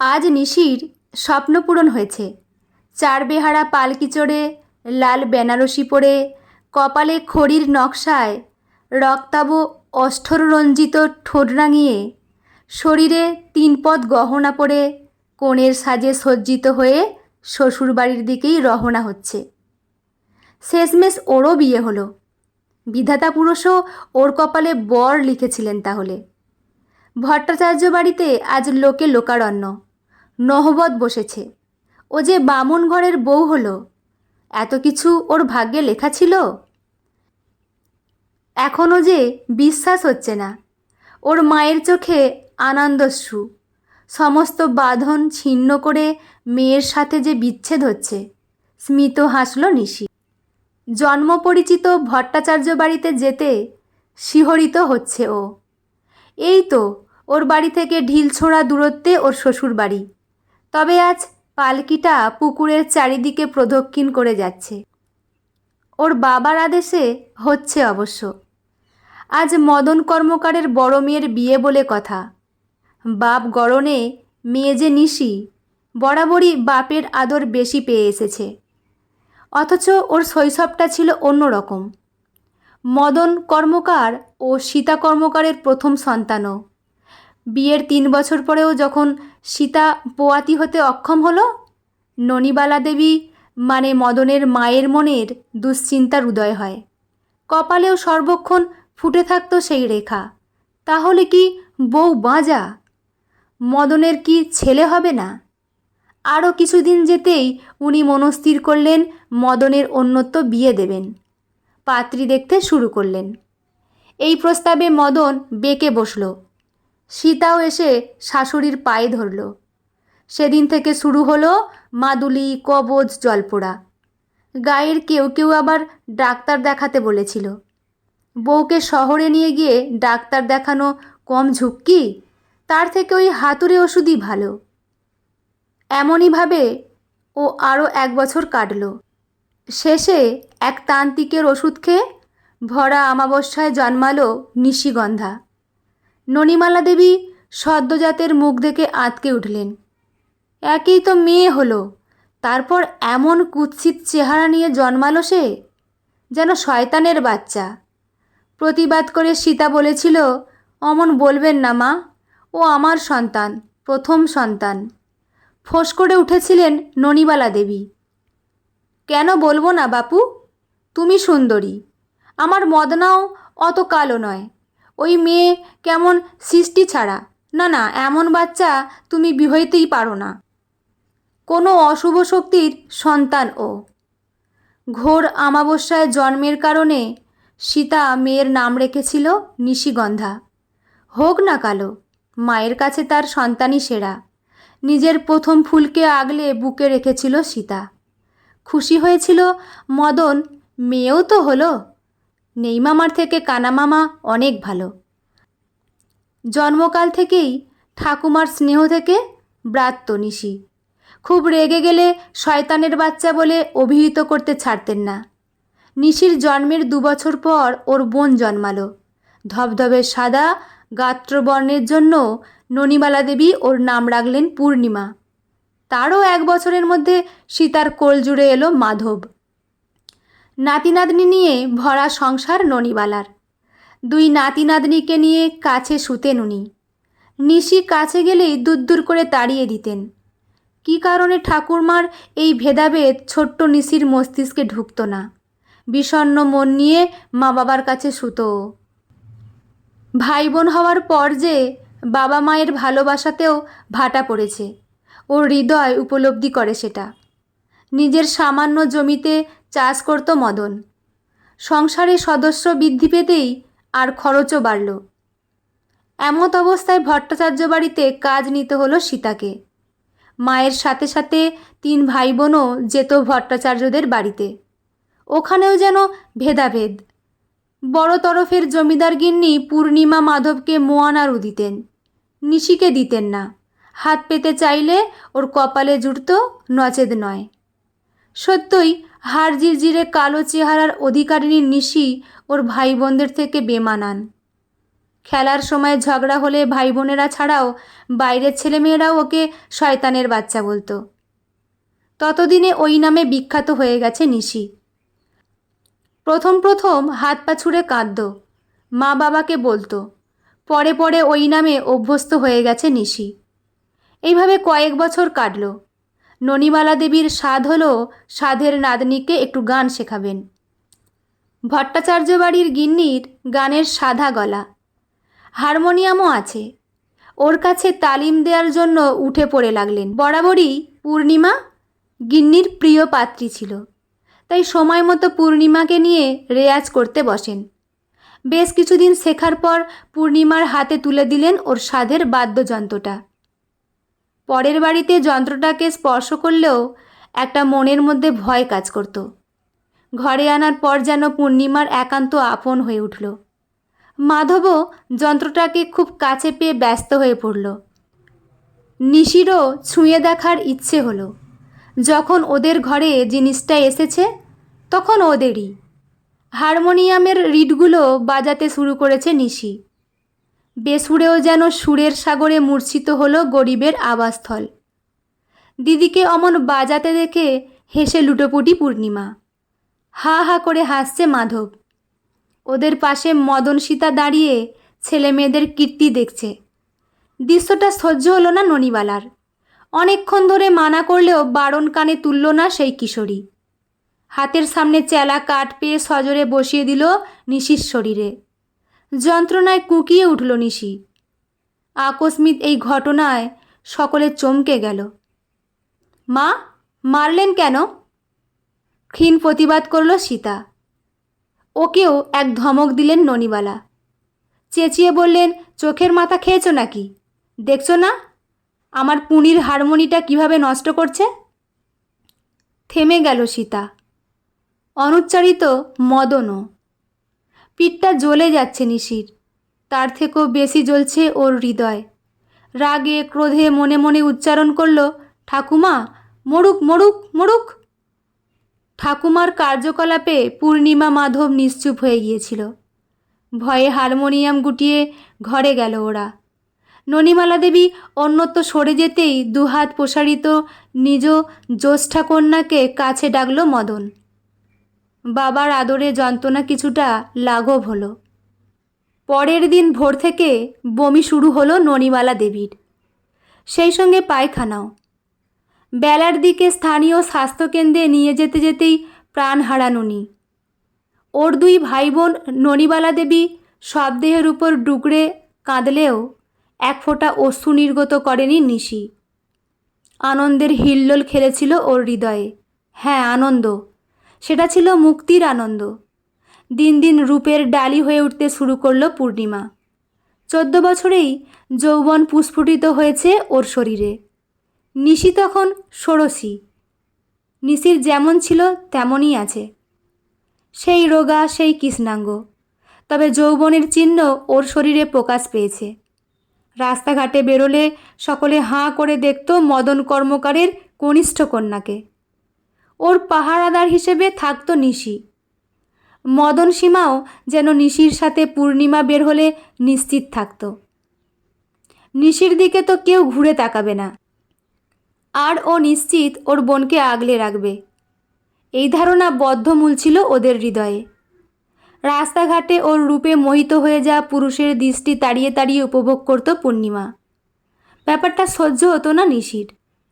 আজ নিশির স্বপ্ন পূরণ হয়েছে। চার বেহারা পালকি চড়ে লাল বেনারসি পরে, কপালে খড়ির নকশায় রক্তাভ অষ্ঠরঞ্জিত ঠোঁট রাঙিয়ে, শরীরে তিন পদ গহনা পরে কনের সাজে সজ্জিত হয়ে শ্বশুরবাড়ির দিকেই রওনা হচ্ছে। শেষমেশ ওরও বিয়ে হলো। বিধাতা পুরুষও ওর কপালে বর লিখেছিলেন তাহলে। ভট্টাচার্য বাড়িতে আজ লোকে লোকারণ্য। নহবত বসেছে। ও যে বামুন ঘরের বউ হলো, এত কিছু ওর ভাগ্যে লেখা ছিল? এখনও যে বিশ্বাস হচ্ছে না। ওর মায়ের চোখে আনন্দশ্রু, সমস্ত বাঁধন ছিন্ন করে মেয়ের সাথে যে বিচ্ছেদ হচ্ছে, স্মিত হাসল নিশি। জন্ম পরিচিত ভট্টাচার্য বাড়িতে যেতে শিহরিত হচ্ছে ও। এই তো ওর বাড়ি থেকে ঢিল ছোঁড়া দূরত্বে ওর শ্বশুর বাড়ি তবে আজ পালকিটা পুকুরের চারিদিকে প্রদক্ষিণ করে যাচ্ছে। ওর বাবার আদেশে হচ্ছে অবশ্য। আজ মদন কর্মকারের বড় মেয়ের বিয়ে বলে কথা। বাপ গড়নে মেয়ে যে নিশি, বরাবরই বাপের আদর বেশি পেয়ে এসেছে। অথচ ওর শৈশবটা ছিল অন্যরকম। মদন কর্মকার ও সীতা কর্মকারের প্রথম সন্তানও। বিয়ের তিন বছর পরেও যখন সীতা পোয়াতি হতে অক্ষম হলো, ননিবালা দেবী মানে মদনের মায়ের মনের দুশ্চিন্তার উদয় হয়। কপালেও সর্বক্ষণ ফুটে থাকতো সেই রেখা। তাহলে কি বউ বাঁজা? মদনের কি ছেলে হবে না? আরও কিছুদিন যেতেই উনি মনস্থির করলেন মদনের অন্যত্ব বিয়ে দেবেন। পাত্রী দেখতে শুরু করলেন। এই প্রস্তাবে মদন বেঁকে বসল। সীতাও এসে শাশুড়ির পায়ে ধরল। সেদিন থেকে শুরু হলো মাদুলি, কবজ, জলপোড়া। গায়ের কেউ কেউ আবার ডাক্তার দেখাতে বলেছিল। বউকে শহরে নিয়ে গিয়ে ডাক্তার দেখানো কম ঝুঁকি? তার থেকে ওই হাতুড়ে ওষুধই ভালো। এমনইভাবে ও আরও এক বছর কাটল। শেষে এক তান্ত্রিকের ওষুধ খেয়ে ভরা আমাবস্যায় জন্মালো নিশিগন্ধা। ননিমালা দেবী সদ্যজাতের মুখ দেখে আঁতকে উঠলেন। একেই তো মেয়ে হলো, তারপর এমন কুৎসিত চেহারা নিয়ে জন্মালো সে, যেন শয়তানের বাচ্চা। প্রতিবাদ করে সীতা বলেছিল, অমন বলবেন না মা, ও আমার সন্তান, প্রথম সন্তান। ফোঁস করে উঠেছিলেন ননিবালা দেবী। কেন বলব না বাপু? তুমি সুন্দরী, আমার মদনাও অত কালো নয় ওই মেয়ে কেমন সৃষ্টি ছাড়া। না না, এমন বাচ্চা তুমি বিহইতেই পারো না। কোনো অশুভ শক্তির সন্তান ও। ঘোর আমাবস্যায় জন্মের কারণে সীতা মেয়ের নাম রেখেছিল নিশিগন্ধা। হোক না কালো, মায়ের কাছে তার সন্তানই সেরা। নিজের প্রথম ফুলকে আগলে বুকে রেখেছিল সীতা। খুশি হয়েছিল, মদন, মেয়েও তো হলো। নেই মামার থেকে কানা মামা অনেক ভালো। জন্মকাল থেকেই ঠাকুমার স্নেহ থেকে ব্রাত্য নিশি। খুব রেগে গেলে শয়তানের বাচ্চা বলে অভিহিত করতে ছাড়তেন না। নিশির জন্মের দুবছর পর ওর বোন জন্মালো। ধবধবে সাদা গাত্রবর্ণের জন্য ননিমালা দেবী ওর নাম রাখলেন পূর্ণিমা। তারও এক বছরের মধ্যে সীতার কোল জুড়ে এলো মাধব। নাতি নাতনি নিয়ে ভরা সংসার ননিবালার। দুই নাতি নাতনিকে নিয়ে কাছে শুতেন উনি নিশি কাছে গেলেই দূর করে তাড়িয়ে দিতেন। কি কারণে ঠাকুরমার এই ভেদাভেদ ছোট্ট নিশির মস্তিষ্কে ঢুকতো না? বিষণ্ন মন নিয়ে মা বাবার কাছে শুতো। ভাই বোন হওয়ার পর যে বাবা মায়ের ভালোবাসাতেও ভাটা পড়েছে, ওর হৃদয় উপলব্ধি করে সেটা। নিজের সামান্য জমিতে চাষ করত মদন। সংসারে সদস্য বৃদ্ধি পেতেই আর খরচও বাড়ল। এমত অবস্থায় ভট্টাচার্য বাড়িতে কাজ নিতে হলো সীতাকে। মায়ের সাথে সাথে তিন ভাই বোনও যেত ভট্টাচার্যদের বাড়িতে। ওখানেও যেন ভেদাভেদ। বড় তরফের জমিদার গিন্নি পূর্ণিমা মাধবকে মোয়ানারু দিতেন। নিশিকে দিতেন না। হাত পেতে চাইলে ওর কপালে জুড়ত নচেদ নয়। সত্যই হাড় জিরজিরে কালো চেহারার অধিকারিণী নিশি ওর ভাই বোনদের থেকে বেমানান। খেলার সময় ঝগড়া হলে ভাই বোনেরা ছাড়াও বাইরের ছেলেমেয়েরাও ওকে শয়তানের বাচ্চা বলতো। ততদিনে ওই নামে বিখ্যাত হয়ে গেছে নিশি। প্রথম প্রথম হাত পা ছুঁড়ে কাঁদত, মা বাবাকে বলতো, পরে পরে ওই নামে অভ্যস্ত হয়ে গেছে নিশি। এইভাবে কয়েক বছর কাটল। ননিমালা দেবীর স্বাদ হল সাধের নাতনিকে একটু গান শেখাবেন। ভট্টাচার্য বাড়ির গিন্নির গানের সাধা গলা। হারমোনিয়ামও আছে। ওর কাছে তালিম দেওয়ার জন্য উঠে পড়ে লাগলেন। বরাবরই পূর্ণিমা গিন্নির প্রিয় পাত্রী ছিল। তাই সময় মতো পূর্ণিমাকে নিয়ে রেয়াজ করতে বসেন। বেশ কিছুদিন শেখার পর পূর্ণিমার হাতে তুলে দিলেন ওর সাধের বাদ্যযন্ত্রটা। পরের বাড়িতে যন্ত্রটাকে স্পর্শ করলেও একটা মনের মধ্যে ভয় কাজ করত। ঘরে আনার পর যেন পূর্ণিমার একান্ত আপন হয়ে উঠল। মাধবও যন্ত্রটাকে খুব কাছে পেয়ে ব্যস্ত হয়ে পড়ল। নিশিরও ছুঁয়ে দেখার ইচ্ছে হলো। যখন ওদের ঘরে জিনিসটা এসেছে, তখন ওদেরই। হারমোনিয়ামের রিডগুলো বাজাতে শুরু করেছে নিশি। বেসুরেও যেন সুরের সাগরে মূর্ছিত হলো গরিবের আবাসস্থল। দিদিকে অমন বাজাতে দেখে হেসে লুটোপুটি পূর্ণিমা। হা হা করে হাসছে মাধব। ওদের পাশে মদন সীতা দাঁড়িয়ে ছেলে মেয়েদের কীর্তি দেখছে। দৃশ্যটা সহ্য হলো না ননিবালার। অনেকক্ষণ ধরে মানা করলেও বারণ কানে তুলল না সেই কিশোরী। হাতের সামনে চেলা কাঠ পেয়ে সজরে বসিয়ে দিল নিশির শরীরে। যন্ত্রণায় কুকিয়ে উঠল নিশি। আকস্মিক এই ঘটনায় সকলে চমকে গেল। মা, মারলেন কেন? ক্ষীণ প্রতিবাদ করল সীতা। ওকেও এক ধমক দিলেন ননিবালা। চেঁচিয়ে বললেন, চোখের মাথা খেয়েছো নাকি? দেখছ না? আমার পুনির হারমোনিটা কীভাবে নষ্ট করছে? থেমে গেল সীতা। অনুচ্চারিত মদনও পিঠটা জ্বলে যাচ্ছে নিশির। তার থেকেও বেশি জ্বলছে ওর হৃদয়। রাগে, ক্রোধে মনে মনে উচ্চারণ করল, ঠাকুমা, মরুক মরুক মরুক! ঠাকুমার কার্যকলাপে পূর্ণিমা মাধব নিশ্চুপ হয়ে গিয়েছিল। ভয়ে হারমোনিয়াম গুটিয়ে ঘরে গেল ওরা। ননিমালা দেবী অন্যত্র সরে যেতেই দুহাত প্রসারিত নিজ জ্যেষ্ঠা কন্যাকে কাছে ডাকল মদন। বাবার আদরে যন্ত্রণা কিছুটা লাঘব হলো। পরের দিন ভোর থেকে বমি শুরু হলো ননিমালা দেবীর। সেই সঙ্গে পায়খানাও। বেলার দিকে স্থানীয় স্বাস্থ্যকেন্দ্রে নিয়ে যেতে যেতেই প্রাণ হারানুনি ওর দুই ভাই বোন ননিবালা দেবী শবদেহের উপর ডুকরে কাঁদলেও এক ফোঁটা অশ্রু নির্গত করেনি নিশি। আনন্দের হিল্লোল খেলেছিল ওর হৃদয়ে। হ্যাঁ আনন্দ। সেটা ছিল মুক্তির আনন্দ। দিন দিন রূপের ডালি হয়ে উঠতে শুরু করল পূর্ণিমা। চোদ্দ বছরেই যৌবন পুস্ফুটিত হয়েছে ওর শরীরে। নিশি তখন ষোড়শী। নিশির যেমন ছিল তেমনই আছে। সেই রোগা, সেই কৃষ্ণাঙ্গ। তবে যৌবনের চিহ্ন ওর শরীরে প্রকাশ পেয়েছে। রাস্তাঘাটে বেরোলে সকলে হাঁ করে দেখত মদন কর্মকারের কনিষ্ঠ কন্যাকে। ওর পাহারাদার হিসেবে থাকতো নিশি। মদন সীমাও যেন নিশির সাথে পূর্ণিমা বের হলে নিশ্চিত থাকত। নিশির দিকে তো কেউ ঘুরে তাকাবে না। আর ও নিশ্চিত ওর বোনকে আগলে রাখবে। এই ধারণা বদ্ধমূল ছিল ওদের হৃদয়ে। রাস্তাঘাটে ওর রূপে মোহিত হয়ে যাওয়া পুরুষের দৃষ্টি তাড়িয়ে তাড়িয়ে উপভোগ করত পূর্ণিমা। ব্যাপারটা সহ্য হতো না নিশির।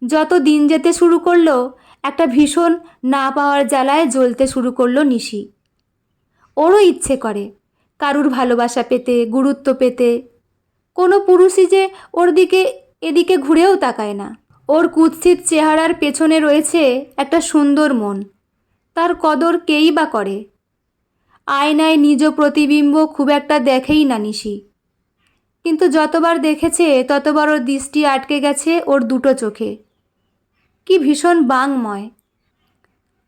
যত দিন যেতে শুরু করল একটা ভীষণ না পাওয়ার জ্বালায় জ্বলতে শুরু করল নিশি। ওরও ইচ্ছে করে, কারুর ভালোবাসা পেতে, গুরুত্ব পেতে। কোনো পুরুষই যে ওর দিকে, এদিকে ঘুরেও তাকায় না। ওর কুৎসিত চেহারার পেছনে রয়েছে একটা সুন্দর মন। তার কদর কেই বা করে? আয়নায় নিজ প্রতিবিম্ব খুব একটা দেখেই না নিশি। কিন্তু যতবার দেখেছে, ততবার ওর দৃষ্টি আটকে গেছে ওর দুটো চোখে। কি ভীষণ বাংময়।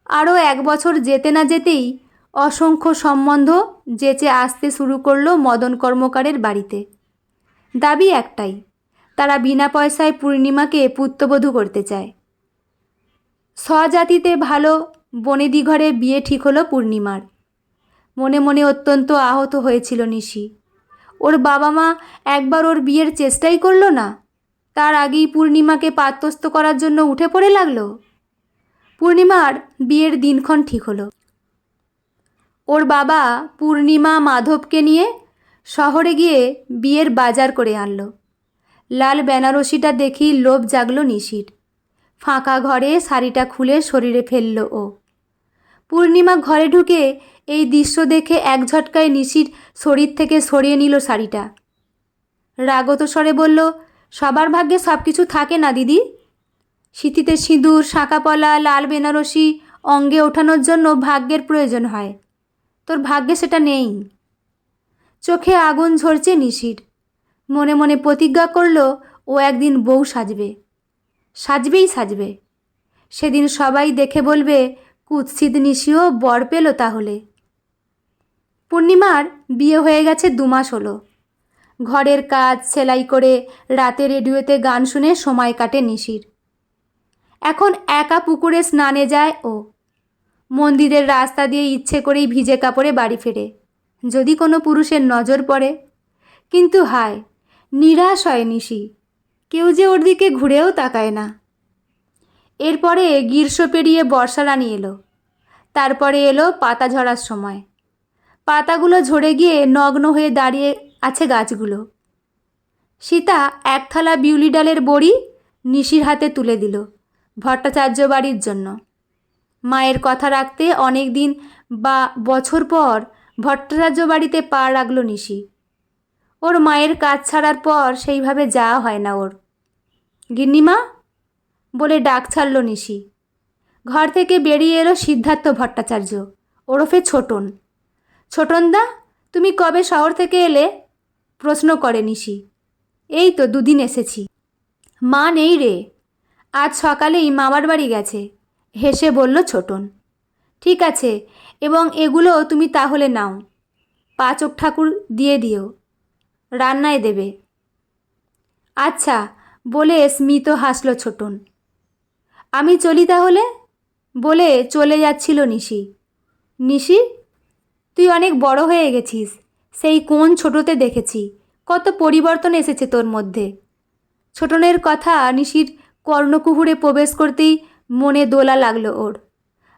আরও এক বছর যেতে না যেতেই অসংখ্য সম্বন্ধ যেচে আসতে শুরু করল মদন কর্মকারের বাড়িতে। দাবি একটাই, তারা বিনা পয়সায় পূর্ণিমাকে পুত্রবধূ করতে চায়। স্বজাতিতে ভালো বনেদি ঘরে বিয়ে ঠিক হলো পূর্ণিমার। মনে মনে অত্যন্ত আহত হয়েছিল নিশি। ওর বাবা মা একবার ওর বিয়ের চেষ্টাই করল না? তার আগেই পূর্ণিমাকে পাত্রস্থ করার জন্য উঠে পড়ে লাগল। পূর্ণিমার বিয়ের দিনক্ষণ ঠিক হলো। ওর বাবা পূর্ণিমা মাধবকে নিয়ে শহরে গিয়ে বিয়ের বাজার করে আনলো। লাল বেনারসিটা দেখি লোভ জাগলো নিশির। ফাঁকা ঘরে শাড়িটা খুলে শরীরে ফেলল ও। পূর্ণিমা ঘরে ঢুকে এই দৃশ্য দেখে এক ঝটকায় নিশির শরীর থেকে সরিয়ে নিল শাড়িটা। রাগত স্বরে বলল সবার ভাগ্যে সব কিছু থাকে না, দিদি। শীতিতে সিঁদুর শাঁকাপলা লাল বেনারসি অঙ্গে ওঠানোর জন্য ভাগ্যের প্রয়োজন হয়। তোর ভাগ্যে সেটা নেই। চোখে আগুন ঝরছে নিশির। মনে মনে প্রতিজ্ঞা করল, ও একদিন বউ সাজবে। সাজবেই সাজবে। সেদিন সবাই দেখে বলবে, কুৎসিত নিশিও বর পেল তাহলে। পূর্ণিমার বিয়ে হয়ে গেছে দু মাস হলো। ঘরের কাজ, সেলাই করে রাতে রেডিওতে গান শুনে সময় কাটে নিশির। এখন একা পুকুরে স্নানে যায় ও। মন্দিরের রাস্তা দিয়ে ইচ্ছে করেই ভিজে কাপড়ে বাড়ি ফেরে। যদি কোনো পুরুষের নজর পড়ে। কিন্তু হায়, নিরাশ হয় নিশি। কেউ যে ওর দিকে ঘুরেও তাকায় না। এরপরে গ্রীষ্ম পেরিয়ে বর্ষা রানী এলো। তারপরে এলো পাতা ঝরার সময়। পাতাগুলো ঝরে গিয়ে নগ্ন হয়ে দাঁড়িয়ে আছে গাছগুলো। সীতা এক থালা বিউলি ডালের বড়ি নিশির হাতে তুলে দিল ভট্টাচার্য বাড়ির জন্য। মায়ের কথা রাখতে অনেক দিন বা বছর পর ভট্টাচার্য বাড়িতে পা রাখল নিশি। ওর মায়ের কাজ ছাড়ার পর সেইভাবে যাওয়া হয় না ওর। গিন্নিমা? বলে ডাক ছাড়ল নিশি। ঘর থেকে বেরিয়ে এলো সিদ্ধার্থ ভট্টাচার্য, ওরফে ছোটন। ছোটনদা, তুমি কবে শহর থেকে এলে? প্রশ্ন করে নিশি। এই তো দুদিন এসেছি। মা নেই রে। আজ সকালেই মামার বাড়ি গেছে। হেসে বলল ছোটন। ঠিক আছে, এবং এগুলো তুমি তাহলে নাও। পাচক ঠাকুর দিয়ে দিও। রান্নায় দেবে। আচ্ছা বলে স্মিত হাসল ছোটন। আমি চলি তাহলে? বলে চলে যাচ্ছিল নিশি। নিশি, তুই অনেক বড় হয়ে গেছিস। সেই কোন ছোটতে দেখেছি। কত পরিবর্তন এসেছে তোর মধ্যে। ছোটনের কথা নিশির কর্ণকুহুরে প্রবেশ করতেই মনে দোলা লাগল ওর।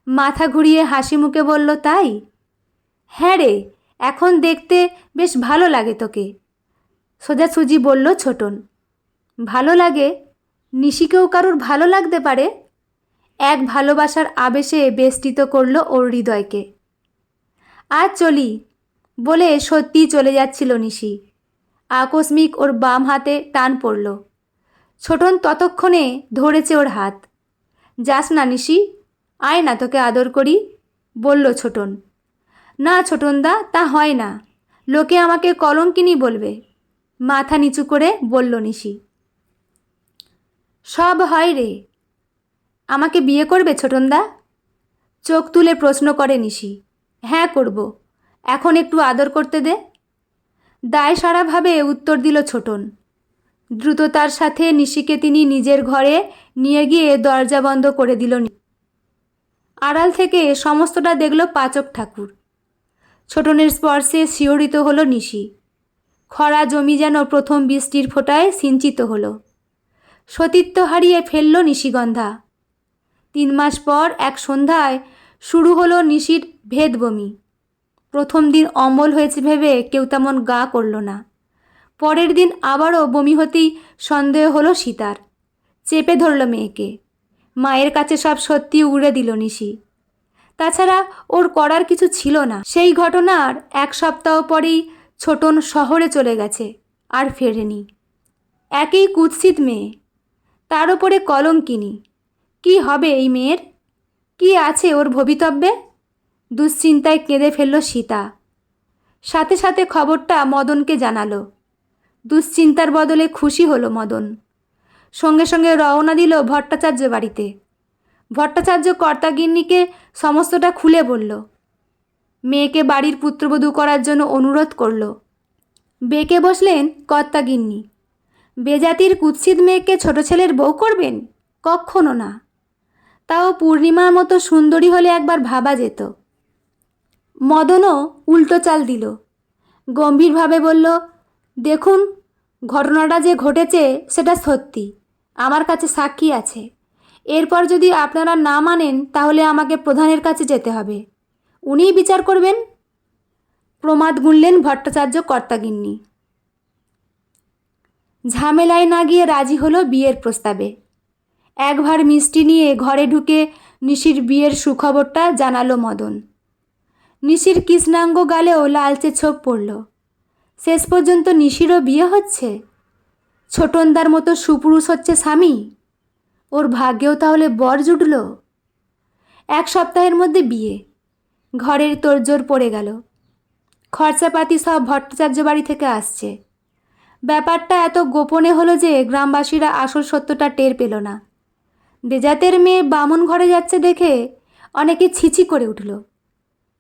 মাথা ঘুরিয়ে হাসি মুখে বলল, তাই? হ্যাঁ রে, এখন দেখতে বেশ ভালো লাগে তোকে। সোজাসুজি বলল, ছোটন, ভালো লাগে? নিশিকেও কারুর ভালো লাগতে পারে? এক ভালোবাসার আবেশে বেষ্টিত করল ওর হৃদয়কে। আজ চলি বলে সত্যিই চলে যাচ্ছিল নিশি। আকস্মিক ওর বাম হাতে টান পড়ল। ছোটন ততক্ষণে ধরেছে ওর হাত। যাস না নিশি, আয় না তোকে আদর করি, বলল ছোটন। না ছোটনদা, তা হয় না। লোকে আমাকে কলঙ্কিনী বলবে। মাথা নিচু করে বলল নিশি। সব হয় রে। আমাকে বিয়ে করবে ছোটনদা? চোখ তুলে প্রশ্ন করে নিশি। হ্যাঁ করব। এখন একটু আদর করতে দে। দায় সারাভাবে উত্তর দিল ছোটন। দ্রুততার সাথে নিশিকে তিনি নিজের ঘরে নিয়ে গিয়ে দরজা বন্ধ করে দিল আড়াল থেকে সমস্তটা দেখল পাচক ঠাকুর। ছোটনের স্পর্শে শিহরিত হলো নিশি। খরা জমি যেন প্রথম বৃষ্টির ফোঁটায় সিঞ্চিত হলো। সতীত্ব হারিয়ে ফেলল নিশিগন্ধা। তিন মাস পর এক সন্ধ্যায় শুরু হলো নিশির ভেদবমি প্রথম দিন অম্বল হয়েছে ভেবে কেউ তেমন গা করল না। পরের দিন আবারও বমি হতেই সন্দেহ হলো সীতার। চেপে ধরল মেয়েকে। মায়ের কাছে সব সত্যি উড়ে দিল নিশি। তাছাড়া ওর করার কিছু ছিল না। সেই ঘটনার এক সপ্তাহ পরেই ছোটন শহরে চলে গেছে আর ফেরেনি। একই কুৎসিত মেয়ে। তার ওপরে কলঙ্কিনী। কি হবে এই মেয়ের? কি আছে ওর ভবিতব্যে? দুশ্চিন্তায় কেঁদে ফেলল সীতা। সাথে সাথে খবরটা মদনকে জানালো। দুশ্চিন্তার বদলে খুশি হলো মদন। সঙ্গে সঙ্গে রওনা দিল ভট্টাচার্য বাড়িতে। ভট্টাচার্য কর্তাগিন্নিকে সমস্তটা খুলে বলল। মেয়েকে বাড়ির পুত্রবধূ করার জন্য অনুরোধ করল। বেঁকে বসলেন কর্তাগিন্নি। বেজাতির কুৎসিত মেয়েকে ছোট ছেলের বউ করবেন? কক্ষণও না। তাও পূর্ণিমার মতো সুন্দরী হলে একবার ভাবা যেত। মদনও উল্টো চাল দিল। গম্ভীরভাবে বলল, দেখুন, ঘটনাটা যে ঘটেছে সেটা সত্যি। আমার কাছে সাক্ষী আছে। এরপর যদি আপনারা না মানেন, তাহলে আমাকে প্রধানের কাছে যেতে হবে। উনিই বিচার করবেন? প্রমাদ গুনলেন ভট্টাচার্য কর্তাগিন্নি। ঝামেলায় না গিয়ে রাজি হলো বিয়ের প্রস্তাবে। এক ভার মিষ্টি নিয়ে ঘরে ঢুকে নিশির বিয়ের সুখবরটা জানালো মদন। নিশির কৃষ্ণাঙ্গ গালেও লালচে ছোপ পড়ল। শেষ পর্যন্ত নিশিরও বিয়ে হচ্ছে? ছোটনদার মতো সুপুরুষ হচ্ছে স্বামী? ওর ভাগ্যেও তাহলে বর জুটল? এক সপ্তাহের মধ্যে বিয়ে। ঘরের তোড়জোড় পড়ে গেল। খরচাপাতি সব ভট্টাচার্য বাড়ি থেকে আসছে। ব্যাপারটা এত গোপনে হলো যে গ্রামবাসীরা আসল সত্যটা টের পেল না। দেজাতের মেয়ে বামন ঘরে যাচ্ছে দেখে অনেকে ছিছি করে উঠল।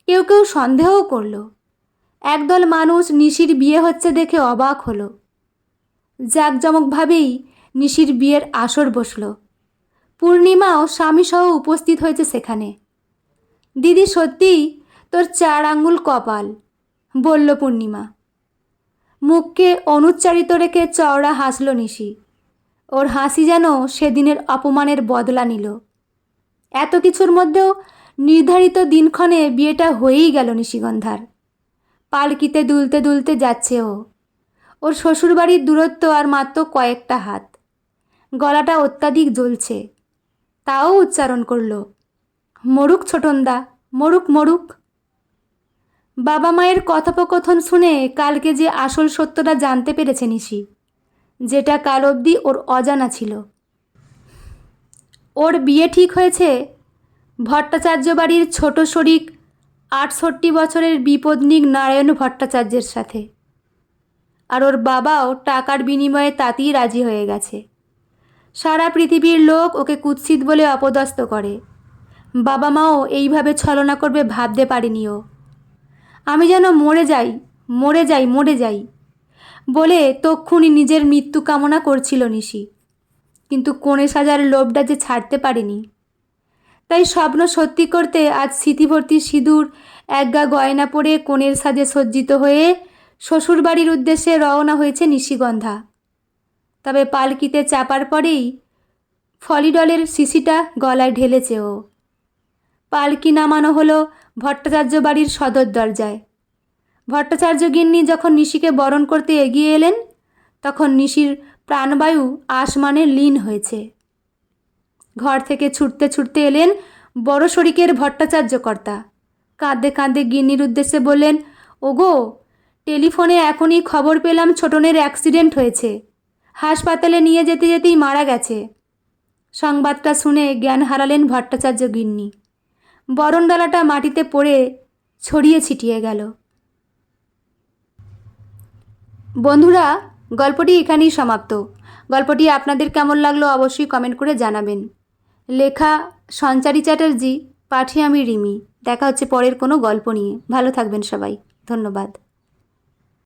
কেউ কেউ সন্দেহও করল। একদল মানুষ নিশির বিয়ে হচ্ছে দেখে অবাক হলো। জাঁকজমকভাবেই নিশির বিয়ের আসর বসল। পূর্ণিমাও স্বামীসহ উপস্থিত হয়েছে সেখানে। দিদি, সত্যিই তোর চার আঙ্গুল কপাল বলল পূর্ণিমা। মুখকে অনুচ্চারিত রেখে চওড়া হাসল নিশি। ওর হাসি যেন সেদিনের অপমানের বদলা নিল। এত কিছুর মধ্যেও নির্ধারিত দিনক্ষণে বিয়েটা হয়েই গেল নিশিগন্ধার। পালকিতে দুলতে দুলতে যাচ্ছে ও। ওর শ্বশুরবাড়ির দূরত্ব আর মাত্র কয়েকটা হাত। গলাটা অত্যাধিক জ্বলছে। তাও উচ্চারণ করল, মরুক ছোটনদা, মরুক মরুক। বাবা মায়ের কথোপকথন শুনে কালকে যে আসল সত্যটা জানতে পেরেছে নিশি, যেটা কাল অবধি ওর অজানা ছিল। ওর বিয়ে ঠিক হয়েছে ভট্টাচার্য বাড়ির ছোট শরিক আটষট্টি বছরের বিপদনিক নারায়ণ ভট্টাচার্যের সাথে। আর ওর বাবাও টাকার বিনিময়ে তাতেই রাজি হয়ে গেছে। সারা পৃথিবীর লোক ওকে কুৎসিত বলে অপদস্থ করে। বাবা মাও এইভাবে ছলনা করবে ভাবতে পারেনি ও। আমি যেন মরে যাই মরে যাই মরে যাই বলে তক্ষুনি নিজের মৃত্যু কামনা করছিল নিশি। কিন্তু কোণে সাজার লোভটা যে ছাড়তে পারেনি। তাই স্বপ্ন সত্যি করতে আজ স্মৃতিভর্তি সিঁদুর একগা গয়না পরে কোণের সাজে সজ্জিত হয়ে শ্বশুরবাড়ির উদ্দেশ্যে রওনা হয়েছে নিশিগন্ধা। তবে পালকিতে চাপার পরেই ফলিডলের শিশিটা গলায় ঢেলেছে ও। পালকি নামানো হলো ভট্টাচার্য বাড়ির সদর দরজায়। ভট্টাচার্য গিন্নি যখন নিশিকে বরণ করতে এগিয়ে এলেন, তখন নিশির প্রাণবায়ু আসমানে লীন হয়েছে। ঘর থেকে ছুটতে ছুটতে এলেন বড় শরিকের ভট্টাচার্য কর্তা। কাঁদতে কাঁদতে গিন্নির উদ্দেশ্যে বললেন, ওগো, টেলিফোনে এখনই খবর পেলাম ছোটনের অ্যাক্সিডেন্ট হয়েছে। হাসপাতালে নিয়ে যেতে যেতেই মারা গেছে। সংবাদটা শুনে জ্ঞান হারালেন ভট্টাচার্য গিন্নি। বরণডালাটা মাটিতে পড়ে ছড়িয়ে ছিটিয়ে গেল। বন্ধুরা, গল্পটি এখানেই সমাপ্ত। গল্পটি আপনাদের কেমন লাগল অবশ্যই কমেন্ট করে জানাবেন। লেখা সঞ্চারী চ্যাটার্জি, পাঠিয়ে আমি রিমি। দেখা হচ্ছে পরের কোনো গল্প নিয়ে। ভালো থাকবেন সবাই। ধন্যবাদ।